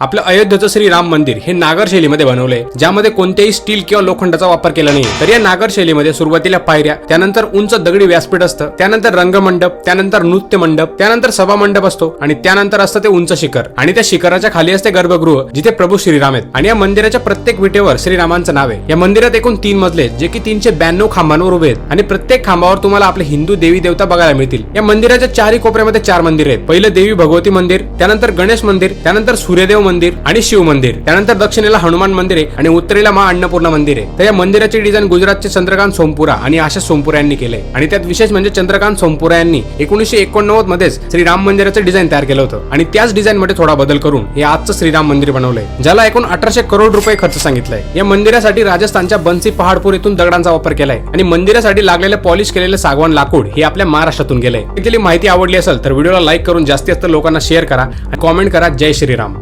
आपलं अयोध्येचं श्री राम मंदिर हे नागर शैलीमध्ये बनवलंय ज्यामध्ये कोणत्याही स्टील किंवा लोखंडाचा वापर केला नाही. तर या नागर शैलीमध्ये सुरुवातीला पायऱ्या त्यानंतर उंच दगडी व्यासपीठ असतं त्यानंतर रंगमंडप त्यानंतर नृत्य मंडप त्यानंतर सभा मंडप असतो आणि त्यानंतर असतं ते उंच शिखर. आणि त्या शिखराच्या खाली असते गर्भगृह जिथे प्रभू श्रीराम आहेत. आणि या मंदिराच्या प्रत्येक विटेवर श्रीरामांचं नाव आहे. या मंदिरात एकूण तीन मजले आहेत, जे की तीनशे ब्याण्णव खांबांवर उभे आहेत. आणि प्रत्येक खांबावर तुम्हाला आपले हिंदू देवी देवता बघायला मिळतील. या मंदिराच्या चारही कोपऱ्यामध्ये चार मंदिर आहेत. पहिलं देवी भगवती मंदिर त्यानंतर गणेश मंदिर त्यानंतर सूर्यदेव मंदिर आणि शिव मंदिर. त्यानंतर दक्षिणेला हनुमान मंदिर आहे आणि उत्तरेला मा अन्नपूर्णा मंदिर. आहे तर या मंदिराचे डिझाईन गुजरातचे चंद्रकांत सोमपुरा आणि आशा सोमपुरा यांनी केले आणि त्यात विशेष म्हणजे चंद्रकांत सोमपुरा यांनी एकोणीशे एकोणनव्वद मध्येच श्रीराम मंदिराचं डिझाईन तयार केलं होतं. आणि त्याच डिझाईन मध्ये थोडा बदल करून हे आजचं श्रीराम मंदिर बनवलंय. ज्याला एकूण अठराशे करोड रुपये खर्च सांगितलाय. या मंदिरासाठी राजस्थानच्या बन्सी पहाडपूर येथून दगडांचा वापर केलाय. आणि मंदिरासाठी लागलेले पॉलिश केलेले सागवान लाकूड हे आपल्या महाराष्ट्रातून गेलंय. माहिती आवडली असेल तर व्हिडिओला लाईक करून जास्तीत जास्त लोकांना शेअर करा आणि कॉमेंट करा जय श्रीराम